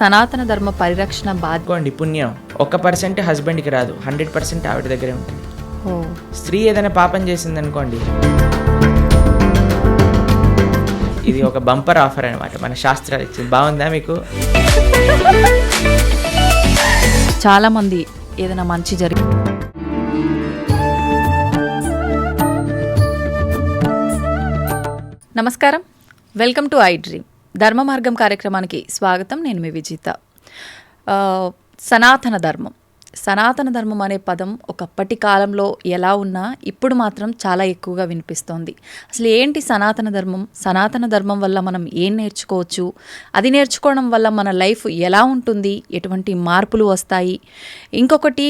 సనాతన ధర్మ పరిరక్షణ బాధ్యత పుణ్యం. ఒక పర్సెంట్ హస్బెండ్కి రాదు. హండ్రెడ్ పర్సెంట్ ఆవిడ దగ్గరే ఉంటుంది. స్త్రీ ఏదైనా పాపం చేసింది అనుకోండి ఇది ఒక బంపర్ ఆఫర్ అనమాట మన శాస్త్రాలు ఇచ్చింది. బాగుందా మీకు? చాలా మంది ఏదైనా మంచి జరిగి నమస్కారం. Welcome to I dream. Dharma Margam కార్యక్రమానికి స్వాగతం. నేను మీ విజిత. సనాతన ధర్మం. సనాతన ధర్మం అనే పదం ఒకప్పటి కాలంలో ఎలా ఉన్నా ఇప్పుడు మాత్రం చాలా ఎక్కువగా వినిపిస్తోంది. అసలు ఏంటి సనాతన ధర్మం? సనాతన ధర్మం వల్ల మనం ఏం నేర్చుకోవచ్చు? అది నేర్చుకోవడం వల్ల మన లైఫ్ ఎలా ఉంటుంది? ఎటువంటి మార్పులు వస్తాయి? ఇంకొకటి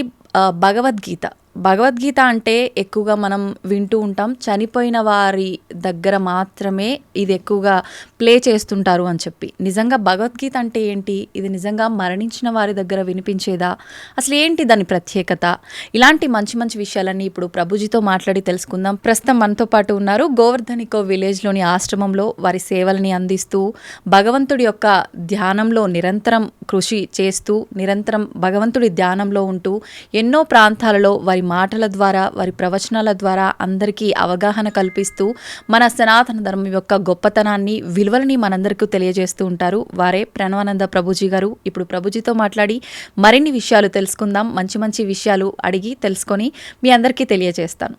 భగవద్గీత. భగవద్గీత అంటే ఎక్కువగా మనం వింటూ ఉంటాం. చనిపోయిన వారి దగ్గర మాత్రమే ఇది ఎక్కువగా ప్లే చేస్తుంటారు అని చెప్పి. నిజంగా భగవద్గీత అంటే ఏంటి? ఇది నిజంగా మరణించిన వారి దగ్గర వినిపించేదా? అసలు ఏంటి దాని ప్రత్యేకత? ఇలాంటి మంచి మంచి విషయాలన్నీ ఇప్పుడు ప్రభుజీతో మాట్లాడి తెలుసుకుందాం. ప్రస్తుతం మనతో పాటు ఉన్నారు గోవర్ధనికో విలేజ్లోని ఆశ్రమంలో వారి సేవలని అందిస్తూ భగవంతుడి యొక్క ధ్యానంలో నిరంతరం కృషి చేస్తూ నిరంతరం భగవంతుడి ధ్యానంలో ఉంటూ ఎన్నో ప్రాంతాలలో వారి మాటల ద్వారా వారి ప్రవచనాల ద్వారా అందరికీ అవగాహన కల్పిస్తూ మన సనాతన ధర్మం యొక్క గొప్పతనాన్ని విలువలని మనందరికీ తెలియజేస్తూ ఉంటారు. వారే ప్రణవానంద ప్రభుజీ గారు. ఇప్పుడు ప్రభుజీతో మాట్లాడి మరిన్ని విషయాలు తెలుసుకుందాం. మంచి మంచి విషయాలు అడిగి తెలుసుకొని మీ అందరికీ తెలియజేస్తాను.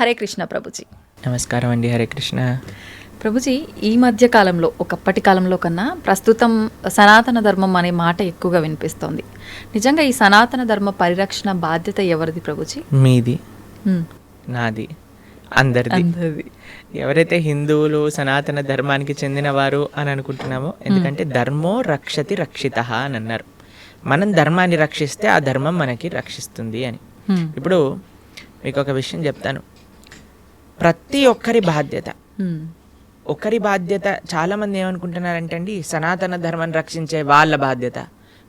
హరే కృష్ణ ప్రభుజీ. నమస్కారం అండి. హరే కృష్ణ. ప్రభుజీ ఈ మధ్య కాలంలో ఒకప్పటి కాలంలో కన్నా ప్రస్తుతం సనాతన ధర్మం అనే మాట ఎక్కువగా వినిపిస్తోంది. నిజంగా ఈ సనాతన ధర్మ పరిరక్షణ బాధ్యత ఎవరిది ప్రభుజీ? మీది. నాది. అందరిది. ఎవరైతే హిందువులు సనాతన ధర్మానికి చెందినవారు అని అనుకుంటున్నామో ఎందుకంటే ధర్మో రక్షతి రక్షిత అని అన్నారు. మనం ధర్మాన్ని రక్షిస్తే ఆ ధర్మం మనకి రక్షిస్తుంది అని. ఇప్పుడు మీకు ఒక విషయం చెప్తాను. ప్రతి ఒక్కరి బాధ్యత. ఒకరి బాధ్యత చాలామంది ఏమనుకుంటున్నారంటే అండి సనాతన ధర్మాన్ని రక్షించే వాళ్ళ బాధ్యత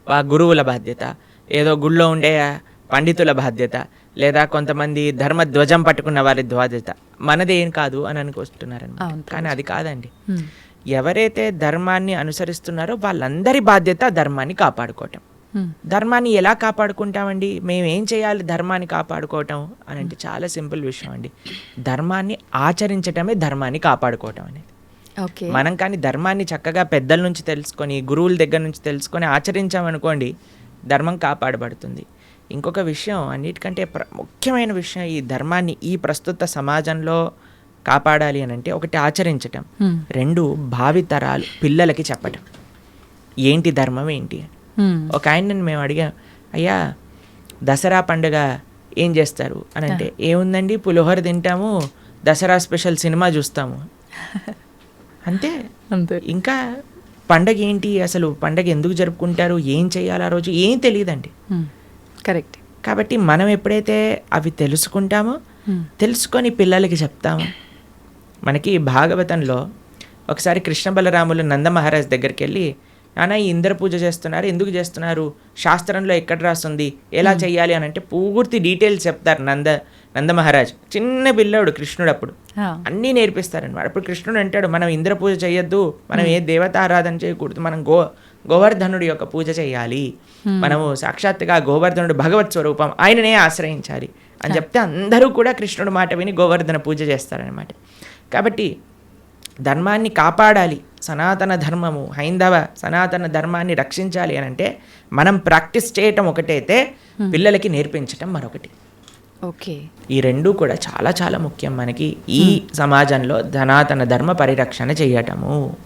వా గురువుల బాధ్యత ఏదో గుళ్ళో ఉండే పండితుల బాధ్యత లేదా కొంతమంది ధర్మ ధ్వజం పట్టుకున్న వారి బాధ్యత మనది ఏం కాదు అని అనుకొస్తున్నారని కానీ అది కాదండి. ఎవరైతే ధర్మాన్ని అనుసరిస్తున్నారో వాళ్ళందరి బాధ్యత ధర్మాన్ని కాపాడుకోవటం. ధర్మాన్ని ఎలా కాపాడుకుంటామండి? మేము ఏం చేయాలి? ధర్మాన్ని కాపాడుకోవటం అని అంటే చాలా సింపుల్ విషయం అండి. ధర్మాన్ని ఆచరించటమే ధర్మాన్ని కాపాడుకోవటం అనేది. ఓకే. మనం కానీ ధర్మాన్ని చక్కగా పెద్దల నుంచి తెలుసుకొని గురువుల దగ్గర నుంచి తెలుసుకొని ఆచరించామనుకోండి ధర్మం కాపాడబడుతుంది. ఇంకొక విషయం అన్నిటికంటే ప్ర ముఖ్యమైన విషయం ఈ ధర్మాన్ని ఈ ప్రస్తుత సమాజంలో కాపాడాలి అని అంటే ఒకటి ఆచరించటం. హ్మ్. రెండు భావితరాలు పిల్లలకి చెప్పటం. ఏంటి ధర్మం ఏంటి అని. ఒక ఆయనని మేము అడిగాం అయ్యా దసరా పండుగ ఏం చేస్తారు? అని అంటే ఏముందండి పులిహోర తింటాము దసరా స్పెషల్ సినిమా చూస్తాము. అంతే అంతే. ఇంకా పండగ ఏంటి? అసలు పండగ ఎందుకు జరుపుకుంటారు? ఏం చేయాలి ఆ రోజు? ఏం తెలియదండి. కరెక్ట్. కాబట్టి మనం ఎప్పుడైతే అవి తెలుసుకుంటామో. తెలుసుకొని పిల్లలకి చెప్తాము. మనకి భాగవతంలో ఒకసారి కృష్ణ బలరాములు నంద మహారాజ్ దగ్గరికి వెళ్ళి నాన్న ఈ ఇంద్ర పూజ చేస్తున్నారు ఎందుకు చేస్తున్నారు? శాస్త్రంలో ఎక్కడ రాస్తుంది ఎలా చేయాలి అని అంటే పూర్తి డీటెయిల్స్ చెప్తారు నంద నంద మహారాజ్. చిన్న పిల్లాడు కృష్ణుడు అప్పుడు. అన్నీ నేర్పిస్తారనమాట అప్పుడు కృష్ణుడు అంటాడు మనం ఇంద్ర పూజ చేయొద్దు మనం ఏ దేవత ఆరాధన చేయకూడదు మనం గో గోవర్ధనుడి యొక్క పూజ చేయాలి మనము సాక్షాత్తుగా గోవర్ధనుడు భగవత్ స్వరూపం ఆయననే ఆశ్రయించాలి అని చెప్తే అందరూ కూడా కృష్ణుడు మాట విని గోవర్ధన పూజ చేస్తారనమాట కాబట్టి ధర్మాన్ని కాపాడాలి. సనాతన ధర్మము హైందవ సనాతన ధర్మాన్ని రక్షించాలి అని అంటే మనం ప్రాక్టీస్ చేయటం ఒకటైతే పిల్లలకి నేర్పించటం మరొకటి. ఓకే. ఈ రెండు కూడా చాలా చాలా ముఖ్యం మనకి ఈ సమాజంలో సనాతన ధర్మ పరిరక్షణ చేయటము.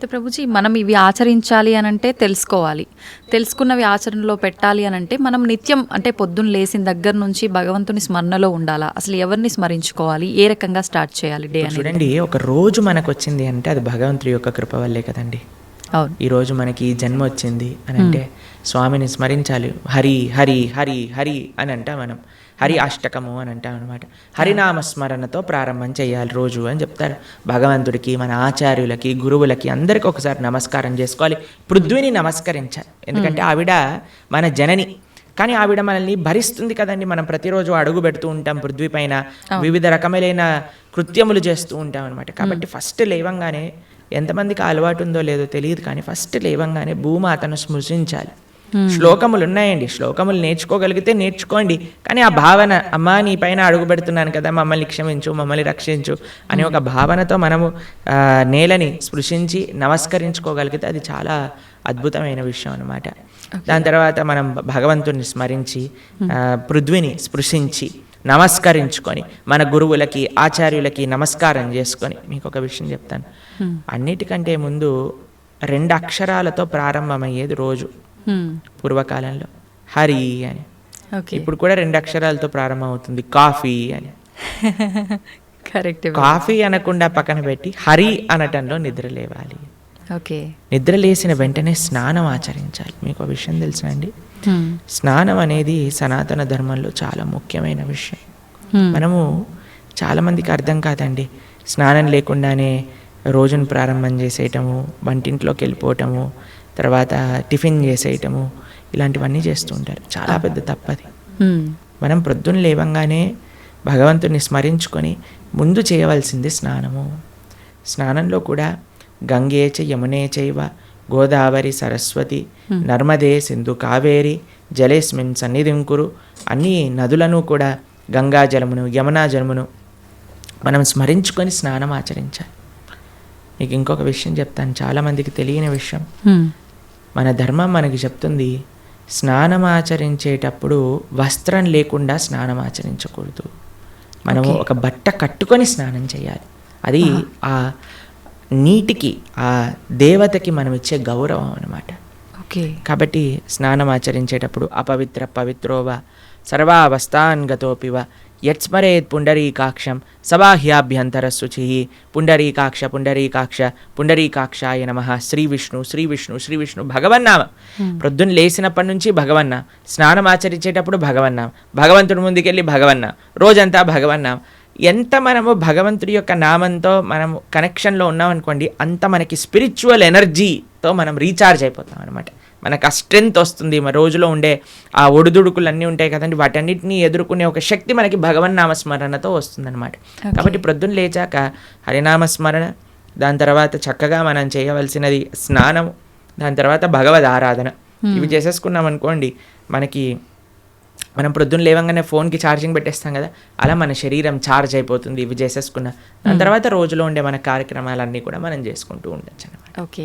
అయితే ప్రభుజీ మనం ఇవి ఆచరించాలి అని అంటే తెలుసుకోవాలి. తెలుసుకున్నవి ఆచరణలో పెట్టాలి అని అంటే మనం నిత్యం అంటే పొద్దున్న లేచిన దగ్గర నుంచి భగవంతుని స్మరణలో ఉండాలా? అసలు ఎవరిని స్మరించుకోవాలి? ఏ రకంగా స్టార్ట్ చేయాలి డే చూడండి ఒక రోజు మనకు వచ్చింది అంటే అది భగవంతుడి యొక్క కృప వల్లే కదండి. అవును. ఈ రోజు మనకి జన్మ వచ్చింది అని అంటే స్వామిని స్మరించాలి. హరి హరి హరి హరి అని అంటాం మనం. హరి అష్టకము అని అంటాం అనమాట హరినామ స్మరణతో ప్రారంభం చేయాలి రోజు అని చెప్తారు. భగవంతుడికి మన ఆచార్యులకి గురువులకి అందరికీ ఒకసారి నమస్కారం చేసుకోవాలి. పృథ్వీని నమస్కరించాలి. ఎందుకంటే ఆవిడ మన జనని. కానీ ఆవిడ మనల్ని భరిస్తుంది కదండి. మనం ప్రతిరోజు అడుగు పెడుతూ ఉంటాం పృథ్వీ పైన. వివిధ రకములైన కృత్యములు చేస్తూ ఉంటాం అనమాట కాబట్టి ఫస్ట్ లేవంగానే ఎంతమందికి అలవాటు ఉందో లేదో తెలియదు కానీ ఫస్ట్ లేవంగానే భూమాతను స్మృశించాలి. శ్లోకములు ఉన్నాయండి. శ్లోకములు నేర్చుకోగలిగితే నేర్చుకోండి. కానీ ఆ భావన అమ్మా నీ పైన అడుగు పెడుతున్నాను కదా మమ్మల్ని క్షమించు మమ్మల్ని రక్షించు అనే ఒక భావనతో మనము నేలని స్పృశించి నమస్కరించుకోగలిగితే అది చాలా అద్భుతమైన విషయం అనమాట దాని తర్వాత మనం భగవంతుని స్మరించి పృథ్వీని స్పృశించి నమస్కరించుకొని మన గురువులకి ఆచార్యులకి నమస్కారం చేసుకొని మీకు ఒక విషయం చెప్తాను. అన్నిటికంటే ముందు రెండు అక్షరాలతో ప్రారంభమయ్యేది రోజు. పూర్వకాలంలో. హరి అని. ఓకే ఇప్పుడు కూడా రెండు అక్షరాలతో ప్రారంభమవుతుంది. కాఫీ అని. కరెక్ట్ కాఫీ అనకుండా పక్కన పెట్టి హరి అనటంలో నిద్ర లేవాలి. ఓకే నిద్ర లేచిన వెంటనే స్నానం ఆచరించాలి. మీకు విషయం తెలుసా అండి? హ్మ్. స్నానం అనేది సనాతన ధర్మంలో చాలా ముఖ్యమైన విషయం. హ్మ్. మనము చాలామందికి అర్థం కాదండి. స్నానం లేకుండానే రోజును ప్రారంభం చేసేయటము వంటింట్లోకి వెళ్ళిపోవటము తర్వాత టిఫిన్ చేసేయటము ఇలాంటివన్నీ చేస్తూ ఉంటారు. చాలా పెద్ద తప్పది. మనం ప్రొద్దున లేవంగానే భగవంతుని స్మరించుకొని ముందు చేయవలసింది స్నానము. స్నానంలో కూడా గంగే చ యమునే చైవ గోదావరి సరస్వతి నర్మదే సింధు కావేరి జలేస్మిన్ సన్నిధిం కురు అన్ని నదులను కూడా గంగా జలమును యమునా జలమును మనం స్మరించుకొని స్నానం ఆచరించాలి. మీకు ఇంకొక విషయం చెప్తాను. చాలామందికి తెలియని విషయం. మన ధర్మం మనకి చెప్తుంది స్నానం ఆచరించేటప్పుడు వస్త్రం లేకుండా స్నానం ఆచరించకూడదు. మనము ఒక బట్ట కట్టుకొని స్నానం చేయాలి. అది ఆ నీటికి ఆ దేవతకి మనం ఇచ్చే గౌరవం అన్నమాట. ఓకే. కాబట్టి స్నానం ఆచరించేటప్పుడు అపవిత్ర పవిత్రోవ సర్వావస్థాన్ గతోపివ యత్స్మరేత్ పుండరీకాక్షం సబాహ్యాభ్యంతర శుచి పుండరీకాక్ష పుండరీకాక్ష పుండరీకాక్షాయ నమ శ్రీ విష్ణు శ్రీ విష్ణు శ్రీ విష్ణు భగవన్నామ ప్రొద్దున లేచినప్పటి నుంచి భగవన్న స్నానం ఆచరించేటప్పుడు భగవన్న భగవంతుడి ముందుకెళ్ళి భగవన్న రోజంతా భగవన్న ఎంత మనము భగవంతుడి యొక్క నామంతో మనము కనెక్షన్లో ఉన్నామనుకోండి అంత మనకి స్పిరిచువల్ ఎనర్జీతో మనం రీఛార్జ్ అయిపోతాం అనమాట మనకు ఆ స్ట్రెంగ్త్ వస్తుంది. మన రోజులో ఉండే ఆ ఒడిదుడుకులు అన్నీ ఉంటాయి కదండి. వాటన్నిటిని ఎదుర్కొనే ఒక శక్తి మనకి భగవన్ నామస్మరణతో వస్తుందన్నమాట. కాబట్టి ప్రొద్దున లేచాక హరినామస్మరణ దాని తర్వాత చక్కగా మనం చేయవలసినది స్నానము దాని తర్వాత భగవద్ ఆరాధన. ఇవి చేసేసుకున్నాం అనుకోండి మనకి మనం ప్రొద్దున లేవంగానే ఫోన్కి ఛార్జింగ్ పెట్టేస్తాం కదా అలా మన శరీరం ఛార్జ్ అయిపోతుంది ఇవి చేసేసుకున్న. దాని తర్వాత రోజులో ఉండే మన కార్యక్రమాలన్నీ కూడా మనం చేసుకుంటూ ఉండొచ్చు అనమాట ఓకే.